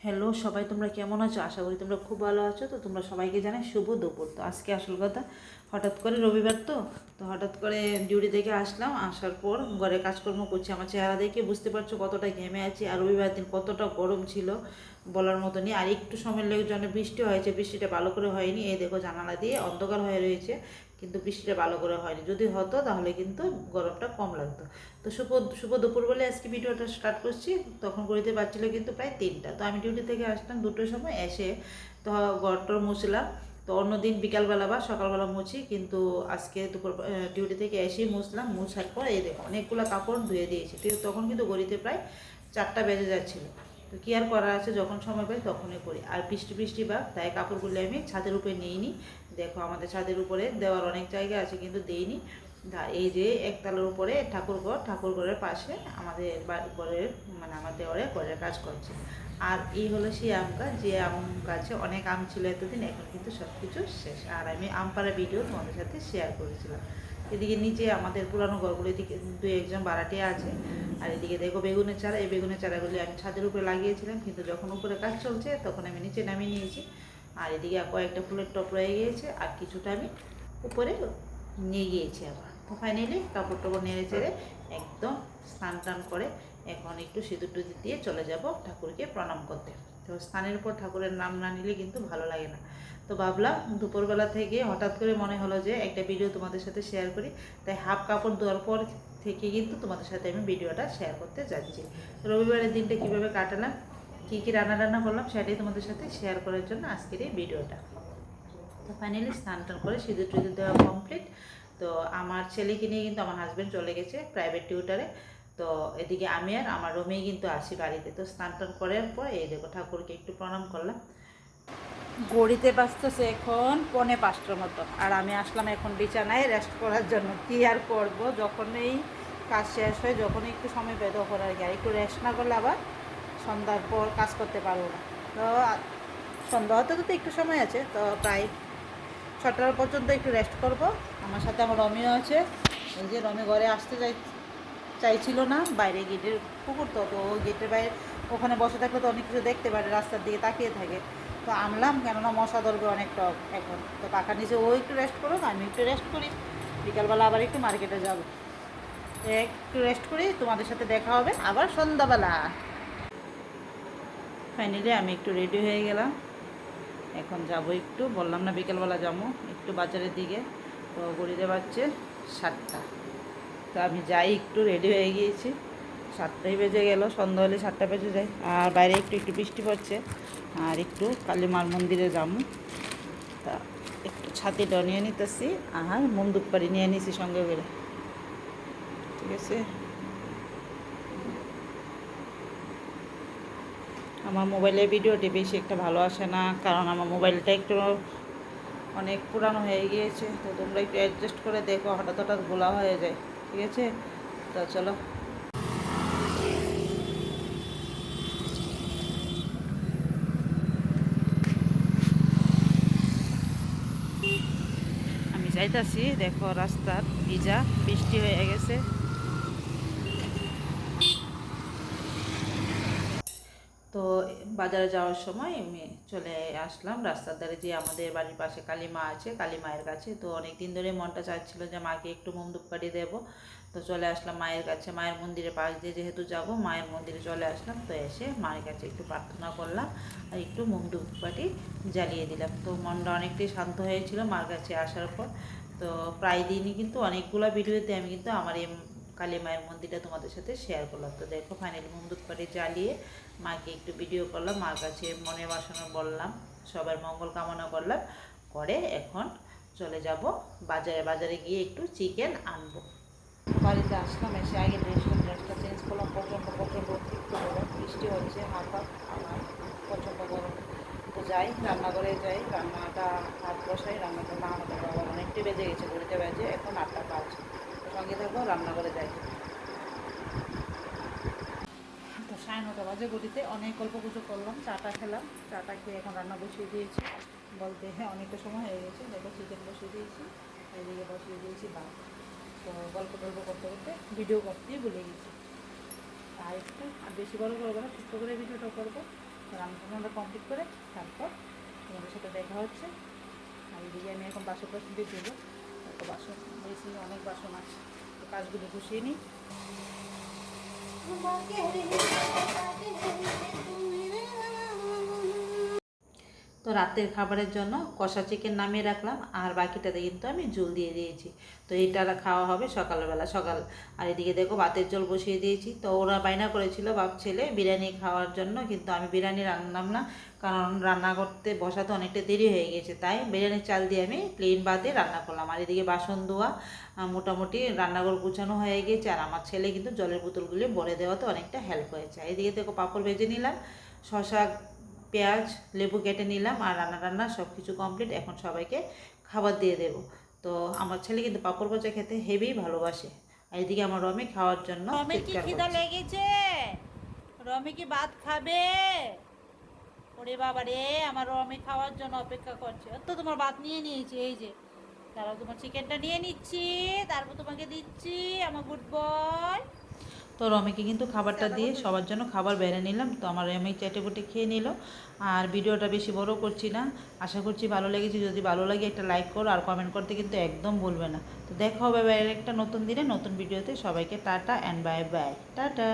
Hello সবাই তোমরা কেমন আছো? আশা করি তোমরা খুব ভালো আছো। তো তোমরা সবাইকে জানাই শুভ দুপুর। তো আজকে আসল কথা, হঠাৎ করে রবিবার তো? তো হঠাৎ করে ডিউটি থেকে আসলাম, আসার পর ঘরে কাজকর্ম করছি। আমার চেহারা দেখে বুঝতে পারছ কতটা ঘেমে আছি। আর রবিবার দিন কতটা গরম ছিল বলার মতো নেই আর একটু সময় লেগে জন্য বৃষ্টি হয়েছে। বৃষ্টিটা ভালো করে হয়নি। এই দেখো জানালা দিয়ে অন্ধকার হয়ে রয়েছে। কিন্তু বৃষ্টিটা ভালো করে হয়নি। যদি হতো তাহলে কিন্তু গরমটা কম লাগতো। তো শুভ শুভ দুপুরবেলা আজকে ভিডিওটা স্টার্ট করছি। তখন করিতে পারছিল কিন্তু প্রায় তিনটা। তো আমি ডিউটি থেকে আসলাম দুটোর সময়, এসে তো ঘরটর মুছলাম। তো অন্যদিন বিকালবেলা বা সকালবেলা মুছি, কিন্তু আজকে দুপুর ডিউটি থেকে এসেই মুছলাম। মুছার পর এই দেখো অনেকগুলো কাপড় ধুয়ে দিয়েছি। তখন কিন্তু গড়িতে প্রায় চারটা বেজে যাচ্ছিল। তো কি আর করার আছে? যখন সময় পাই তখনই করি। আর বৃষ্টি বৃষ্টি বা তাই কাপড়গুলি আমি ছাদের উপরে নিইনি। দেখো আমাদের ছাদের উপরে দেওয়ার অনেক জায়গা আছে কিন্তু দেইনি। এই যে একতলার উপরে ঠাকুর ঘর, ঠাকুর ঘরের পাশে আমাদের ঘরের মানে আমার দেওয়ারে ঘরের কাজ করছে। আর এই হলো সেই আম গাছ, যে আম গাছে অনেক আম ছিল এতদিন, এখন কিন্তু সব কিছু শেষ। আর আমি আম পাড়া ভিডিও তোমাদের সাথে শেয়ার করেছিলাম। এদিকে নিচে আমাদের পুরানো ঘরগুলো, এদিকে দু একজন বাড়াটিয়া আছে। আর এদিকে দেখো বেগুনের চারা, এই বেগুনের চারাগুলি আমি ছাদের উপরে লাগিয়েছিলাম, কিন্তু যখন উপরে কাজ চলছে তখন আমি নিচে নামিয়ে নিয়েছি। আর এদিকে কয়েকটা ফুলের টপ রয়ে গিয়েছে, আর কিছুটা আমি উপরে নিয়ে গিয়েছি আবার। তো ফাইনালি কাপড় টাপড় নেড়ে চেড়ে একদম স্নান টান করে এখন একটু সিঁদুর টুদুর দিয়ে চলে যাব ঠাকুরকে প্রণাম করতে। তো স্নানের পর ঠাকুরের নাম না নিলে কিন্তু ভালো লাগে না। তো ভাবলাম দুপুরবেলা থেকে হঠাৎ করে মনে হলো যে একটা ভিডিও তোমাদের সাথে শেয়ার করি। তাই হাফ কাপড় দেওয়ার পর থেকে কিন্তু তোমাদের সাথে আমি ভিডিওটা শেয়ার করতে যাচ্ছি। রবিবারের দিনটা কীভাবে কাটালাম, কী কী রান্না রান্না করলাম সেটাই তোমাদের সাথে শেয়ার করার জন্য আজকের এই ভিডিওটা তো ফাইনালি স্নান টান করে সিঁদুর টুদুর দেওয়া কমপ্লিট তো আমার ছেলেকে নিয়ে কিন্তু আমার হাজব্যান্ড চলে গেছে প্রাইভেট টিউটারে তো এদিকে আমি আর আমার রুমেই কিন্তু আসি বাড়িতে। তো স্নান টান করার পর এই দেখো ঠাকুরকে একটু প্রণাম করলাম। গড়িতে বাঁচতেছে এখন পনে পাঁচটার মতো। আর আমি আসলাম এখন বিছানায় রেস্ট করার জন্য। কি আর করব? যখনই কাজ শেষ হয়, যখনই একটু সময় পেয়ে তখন আর কি। একটু রেস্ট না করলে আবার সন্ধ্যার পর কাজ করতে পারব না। তো সন্ধ্যা হতে তো একটু সময় আছে, তো প্রায় ছটার পর্যন্ত একটু রেস্ট করব। আমার সাথে আমার রমিও আছে। এই যে রমি ঘরে আসতে চাই চাইছিল না, বাইরে গেটের পুকুর তো তো গেটের বাইরে ওখানে বসে থাকলে তো অনেক কিছু দেখতে পারে, রাস্তার দিকে তাকিয়ে থাকে। তো আনলাম কেননা মশা ধরবে অনেক টক এখন। তো পাখার নিচে ও একটু রেস্ট করুক, আমি একটু রেস্ট করি। বিকালবেলা আবার একটু মার্কেটে যাব। একটু রেস্ট করি, তোমাদের সাথে দেখা হবে আবার সন্ধ্যাবেলা। ফাইনালি আমি একটু রেডি হয়ে গেলাম। এখন যাব একটু, বললাম না বিকেলবেলা যাব, একটু বাজারের দিকে। তো গড়িতে পারছে সাতটা। তো আমি যাই, একটু রেডি হয়ে গিয়েছি। সাতটাই বেজে গেল, সন্ধ্যা হলে সাতটা বেজে যায়। আর বাইরে একটু একটু বৃষ্টি পড়ছে। আর একটু কালী মার মন্দিরে যাব। তা একটু ছাতিটা নিয়ে নিতেছি, আর মন্দুকপাড়ি নিয়ে নিছি সঙ্গে করে। ঠিক আছে? আমার মোবাইলের ভিডিওটি বেশি একটা ভালো আসে না, কারণ আমার মোবাইলটা একটু অনেক পুরানো হয়ে গিয়েছে। তো তোমরা একটু অ্যাডজাস্ট করে দেখো, হঠাৎ হঠাৎ গোলা হয়ে যায়। ঠিক আছে? তো চলো। আমি যাইতাছি দেখো রাস্তার ভিজা বৃষ্টি হয়ে গেছে। তো বাজারে যাওয়ার সময় আমি চলে আসলাম রাস্তার ধারে যে আমাদের বাড়ির পাশে কালী মা আছে কালী মায়ের কাছে। তো অনেক দিন ধরে মনটা চাচ্ছিল যে মাকে একটু মোম মমদুপকাঠি দেবো। তো চলে আসলাম মায়ের কাছে। মায়ের মন্দিরে পাশ দিয়ে যেহেতু যাব, মায়ের মন্দিরে চলে আসলাম। তো এসে মায়ের কাছে একটু প্রার্থনা করলাম আর একটু মোম মমদুপকাঠি জ্বালিয়ে দিলাম। তো মনটা অনেকটাই শান্ত হয়েছিল মার কাছে আসার পর। তো প্রায় দিনই কিন্তু অনেকগুলো ভিডিওতে আমি কিন্তু আমার এই কালী মায়ের মন্দিরটা তোমাদের সাথে শেয়ার করলাম। তো দেখো ফাইনালি মমদুপকাঠি জ্বালিয়ে মাকে একটু ভিডিও করলাম, মার কাছে মনে বাসনা বললাম, সবার মঙ্গল কামনা করলাম, করে এখন চলে যাব বাজারে। বাজারে গিয়ে একটু চিকেন আনব। বাড়িতে আসলাম, এসে আগে ড্রেসটা ড্রেসটা চেঞ্জ করলাম, প্রচণ্ড প্রচণ্ড অতিরিক্ত গরম, বৃষ্টি হচ্ছে হালকা আমার প্রচণ্ড গরম। তো যাই, রান্নাঘরে যাই, রান্নাটা হাত বসাই, রান্নাটা না হতে আবার অনেকটাই বেজে গেছে ঘুরতে বেজে এখন আটটা। সঙ্গে থাকব রান্নাঘরে যাই। তো সাড়ে নটা বাজে গড়িতে অনেক গল্প গুজব করলাম, চাটা খেলাম, চাটা খেয়ে এখন রান্না বসিয়ে দিয়েছি। বলতে হ্যাঁ অনেকটা সময় হয়ে গেছে, দেখো চিকেন বসিয়ে দিয়েছি, এদিকে বসিয়ে দিয়েছি ভাত। তো গল্প টল্প করতে করতে ভিডিও করতেই ভুলে গেছি। আর একটু, আর বেশি বড় করব না, ছোট্ট করে ভিডিওটা করব। রান্না টান্না কমপ্লিট করে তারপর তোমাদের সাথে দেখা হচ্ছে। আর এদিকে আমি এখন বাসন টাসন দিয়ে দেবো তো বাসন বেশি অনেক বাসন আছে। কাজগুলো গুছিয়ে নিই। তো রাতের খাবারের জন্য কষা চিকেন নামিয়ে রাখলাম, আর বাকিটাতে কিন্তু আমি জল দিয়ে দিয়েছি। তো এটা খাওয়া হবে সকালবেলা, সকাল। আর এদিকে দেখো ভাতের জল বসিয়ে দিয়েছি। তো ওরা বাইনা করেছিল বাপ ছেলে বিরিয়ানি খাওয়ার জন্য, কিন্তু আমি বিরিয়ানি রান্নাম না, কারণ রান্না করতে বসাতে অনেকটা দেরি হয়ে গেছে। তাই বিরিয়ানির চাল দিয়ে আমি প্লেন বাদে রান্না করলাম। আর এদিকে বাসন ধোয়া মোটামুটি রান্নাঘর গুছানো হয়ে গেছে। আর আমার ছেলে কিন্তু জলের বোতলগুলি ভরে দেওয়াতে অনেকটা হেল্প হয়েছে। এদিকে দেখো পাঁপড় ভেজে নিলাম শশা পেঁয়াজ লেবু কেটে নিলাম আর রান্না টান্না সব কিছু কমপ্লিট এখন সবাইকে খাবার দিয়ে দেব। তো আমার ছেলে কিন্তু পাঁপড় ভাজা খেতে হেভি ভালোবাসে। আর এদিকে আমার রমি খাওয়ার জন্য রমি কি খিদা লেগেছে? রমি কি ভাত খাবে? ওরে বাবা রে আমার রমি খাওয়ার জন্য অপেক্ষা করছে। ও তো তোমার ভাত নিয়ে নিয়েছি এই যে। তারপর তোমার চিকেনটা নিয়ে নিচ্ছি তারপর তোমাকে দিচ্ছি আমার গুড বয় তো রমিকে কিন্তু খাবারটা দিয়ে সবার জন্য খাবার বেড়ে নিলাম। তো আমার রমি চেটে পুটে খেয়ে নিল। আর ভিডিওটা বেশি বড় করছি না। আশা করছি ভালো লেগেছে। যদি ভালো লাগে একটা লাইক করো আর কমেন্ট করতে কিন্তু একদম ভুলবে না। তো দেখা হবে একটা নতুন দিনে নতুন ভিডিওতে। সবাইকে tata and bye bye. Tata.